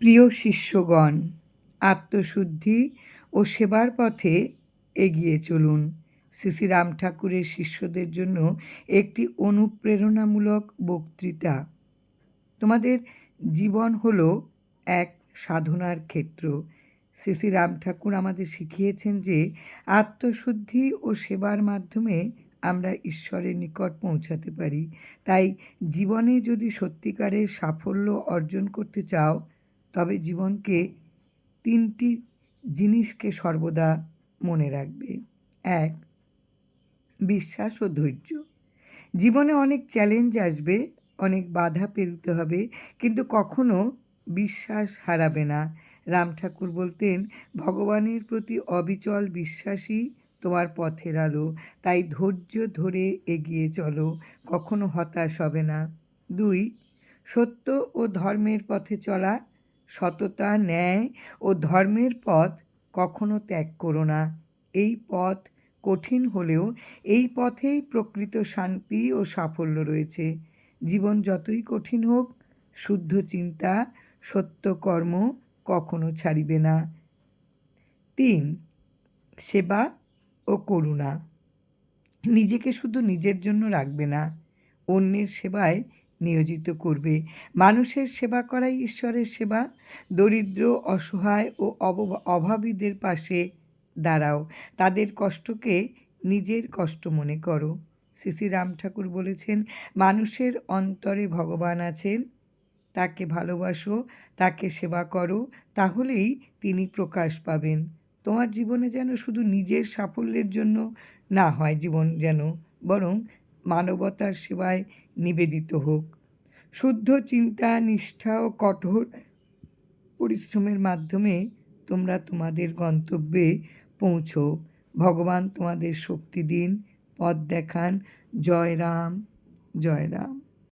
প্রিয় শিষ্যগণ, আত্মশুদ্ধি ও সেবার পথে এগিয়ে চলুন। শ্রী রাম ঠাকুরের শিষ্যদের জন্য একটি অনুপ্রেরণামূলক বক্তৃতা। তোমাদের জীবন হলো এক সাধনার ক্ষেত্র। শ্রী রাম ঠাকুর আমাদের শিখিয়েছেন যে আত্মশুদ্ধি ও সেবার মাধ্যমে আমরা ঈশ্বরের নিকট পৌঁছাতে পারি। তাই জীবনে যদি সত্যিকারের সাফল্য অর্জন করতে চাও তবে জীবনকে তিনটি জিনিসকে সর্বদা মনে রাখবে। এক, বিশ্বাস ও ধৈর্য। জীবনে অনেক চ্যালেঞ্জ আসবে, অনেক বাধা পেরোতে হবে, কিন্তু কখনো বিশ্বাস হারাবে না। রাম ঠাকুর বলতেন, ভগবানের প্রতি অবিচল বিশ্বাসী তোমার পথের আলো, তাই ধৈর্য ধরে এগিয়ে চলো, কখনো হতাশ হবে না। দুই, সত্য ও ধর্মের পথে চলা সততা, ন্যায় ও ধর্মের পথ কখনো ত্যাগ করো না। এই পথ কঠিন হলেও এই পথেই প্রকৃত শান্তি ও সাফল্য রয়েছে। জীবন যতই কঠিন হোক, শুদ্ধ চিন্তা, সত্য কর্ম কখনো ছাড়িবে না। তিন, সেবা ও করুণা। নিজেকে শুধু নিজের জন্য রাখবে না, অন্যের সেবায় নিয়োজিত করবে। মানুষের সেবা করাই ঈশ্বরের সেবা। দরিদ্র, অসহায় ও অভাবীদের পাশে দাঁড়াও। তাদের কষ্টকে নিজের কষ্ট মনে করো। শ্রী রাম ঠাকুর বলেছেন, মানুষের অন্তরে ভগবান আছেন। তাকে ভালোবাসো, তাকে সেবা করো, তাহলেই তিনি প্রকাশ পাবেন। তোমার জীবনে যেন শুধু নিজের সাফল্যের জন্য না হয় জীবন যেন, বরং মানবতার সেবায় নিবেদিত হোক। শুদ্ধ চিন্তা, নিষ্ঠা ও কঠোর পরিশ্রমের মাধ্যমে তোমরা তোমাদের গন্তব্যে পৌঁছো। ভগবান তোমাদের শক্তি দিন, পথ দেখান। জয় রাম জয় রাম।